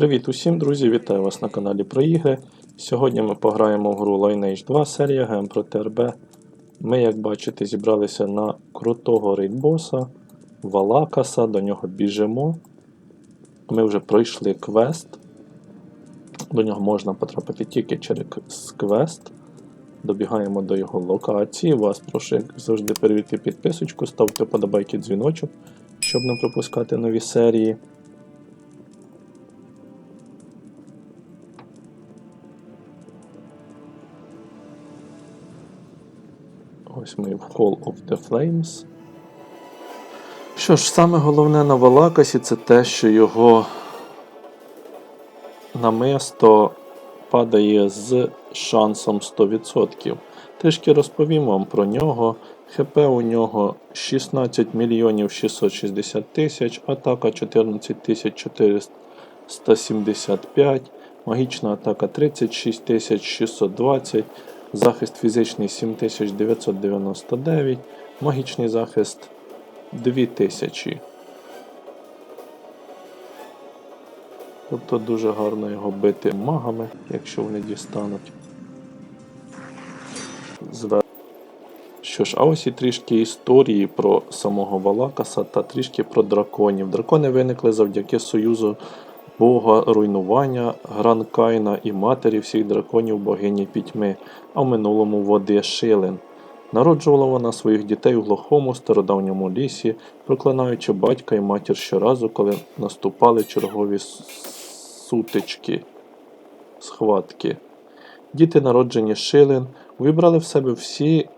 Привіт усім, друзі! Вітаю вас на каналі про ігри. Сьогодні ми пограємо в гру Lineage 2 серія ГМ проти РБ. Ми, як бачите, зібралися на крутого рейдбоса Валакаса, до нього біжимо. Ми вже пройшли квест. До нього можна потрапити тільки через квест. Добігаємо до його локації. Вас прошу, як завжди, перевірити підписочку, ставте подобайки дзвіночок, щоб не пропускати нові серії. Ось ми в Hall of the Flames. Що ж, саме головне на Валакасі це те, що його намисто падає з шансом 100%. Трішки розповім вам про нього. ХП у нього 16 мільйонів 660 тисяч, атака 14 тисяч 475, магічна атака 36 тисяч 620, захист фізичний 7999, магічний захист 2000. Тобто дуже гарно його бити магами, якщо вони дістануть. Звер... Що ж, а ось і трішки історії про самого Валакаса та трішки про драконів. Дракони виникли завдяки союзу Бога руйнування, Гранкайна і матері всіх драконів богині пітьми, а в минулому води Шилен. Народжувала вона своїх дітей у глухому стародавньому лісі, проклинаючи батька і матір щоразу, коли наступали чергові сутички, схватки. Діти, народжені Шилен, вибрали в себе всі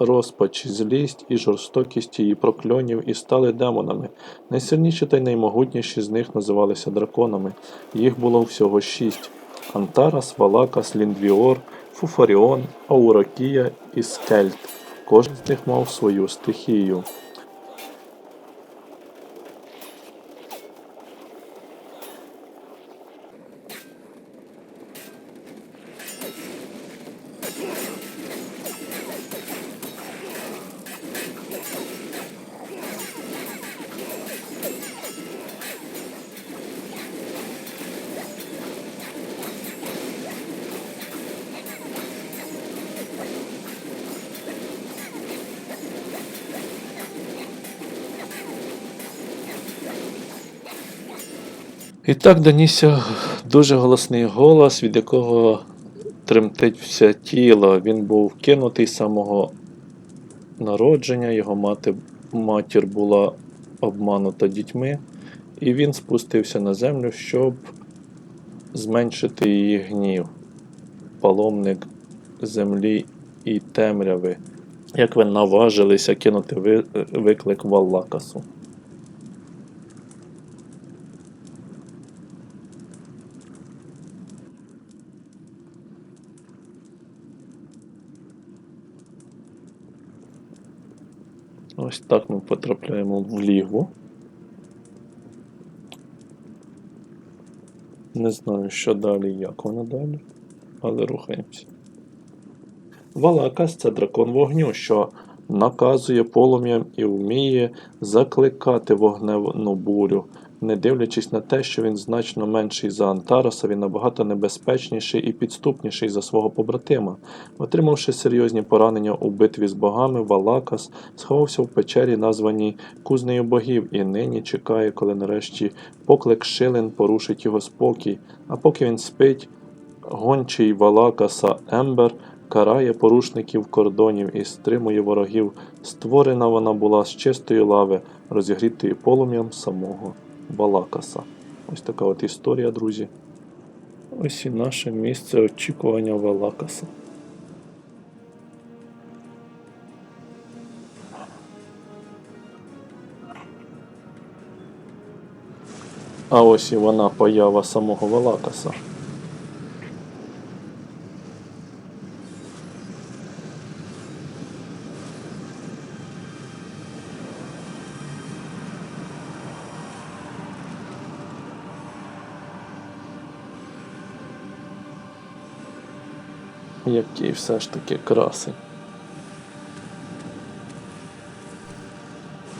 розпач, злість і жорстокість її прокльонів і стали демонами. Найсильніші та й наймогутніші з них називалися драконами. Їх було всього шість: Антарас, Валакас, Ліндвіор, Фуфаріон, Ауракія і Скельт. Кожен з них мав свою стихію. І так донісся дуже голосний голос, від якого тремтить все тіло. Він був кинутий з самого народження, його мати, матір була обманута дітьми, і він спустився на землю, щоб зменшити її гнів. Паломник землі і темряви, як ви наважилися кинути виклик Валлакасу. Ось так ми потрапляємо в лігу. Не знаю, що далі, як воно далі, але рухаємося. Валакас це дракон вогню, що наказує полум'ям і вміє закликати вогневну бурю. Не дивлячись на те, що він значно менший за Антараса, він набагато небезпечніший і підступніший за свого побратима. Отримавши серйозні поранення у битві з богами, Валакас сховався в печері, названій Кузнею богів, і нині чекає, коли нарешті поклик Шилен порушить його спокій. А поки він спить, гончий Валакаса Ембер карає порушників кордонів і стримує ворогів. Створена вона була з чистої лави, розігрітої полум'ям самого Балакаса. Ось така от історія, друзі. Ось і наше місце очікування Валакаса. А ось і вона поява самого Валакаса. Який все ж таки красень.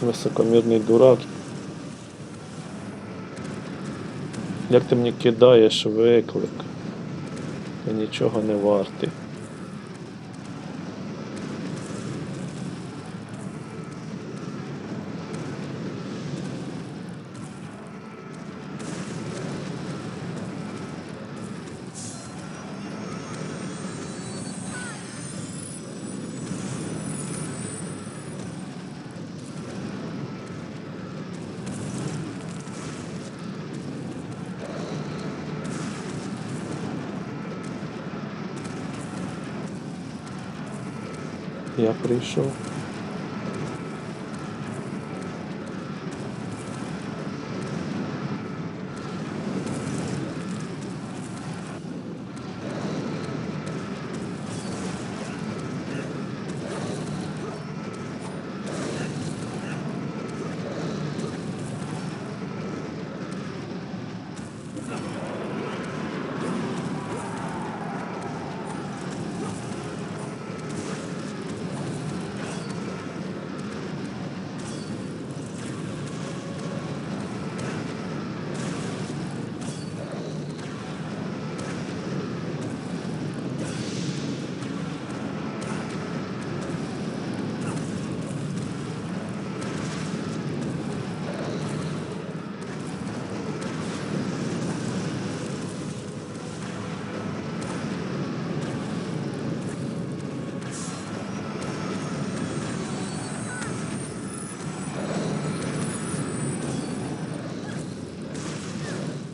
Високомірний дурак. Як ти мені кидаєш виклик? Ти нічого не вартий. Я прийшов.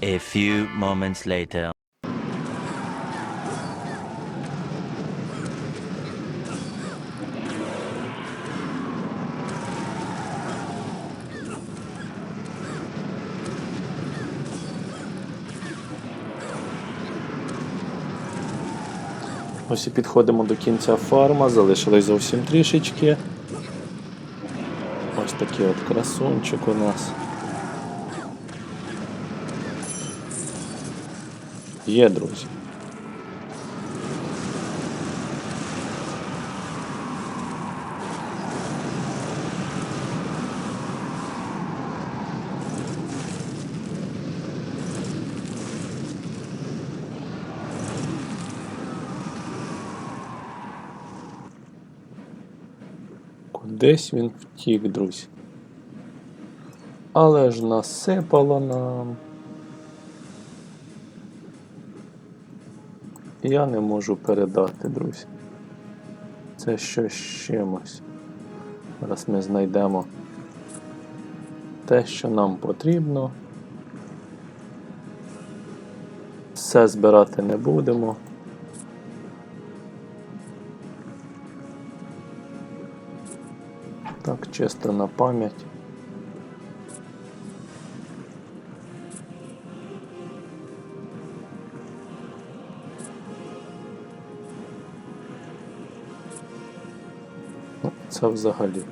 A few moments later. Ось і підходимо до кінця фарма, залишилось зовсім трішечки. Ось такий от красунчик у нас. Є, друзі. Кудись він втік, друзі. Але ж насипало нам. Я не можу передати, друзі. Це щось чимось. Зараз ми знайдемо те, що нам потрібно. Все збирати не будемо. Так, чисто на пам'ять. Це взагалі.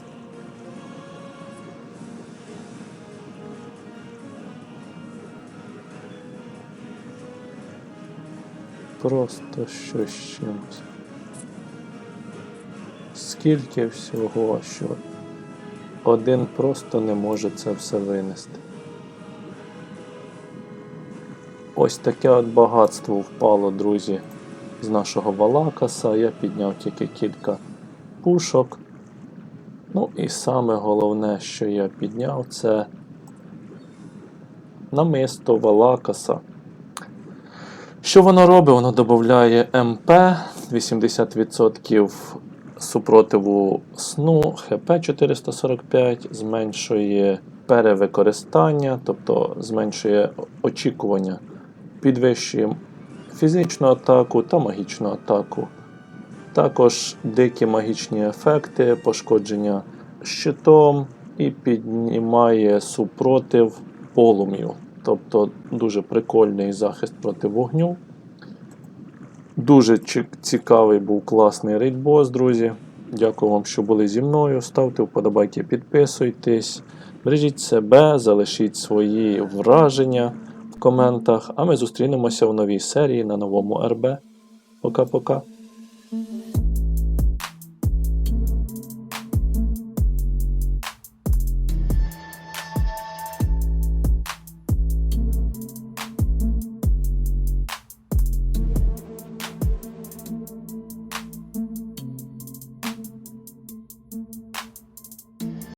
Просто щось чимось. Скільки всього, що один просто не може це все винести. Ось таке от багатство впало, друзі, з нашого Валакаса. Я підняв тільки кілька пушок. Ну і саме головне, що я підняв, це намисто Валакаса. Що воно робить? Воно додає МП 80% супротиву сну, ХП 445, зменшує перевикористання, тобто зменшує очікування, підвищує фізичну атаку та магічну атаку. Також дикі магічні ефекти, пошкодження щитом і піднімає супротив полум'ю. Тобто дуже прикольний захист проти вогню. Дуже цікавий був класний рейдбос, друзі. Дякую вам, що були зі мною. Ставте вподобайки, підписуйтесь. Бережіть себе, залишіть свої враження в коментах. А ми зустрінемося в новій серії на новому РБ. Пока-пока.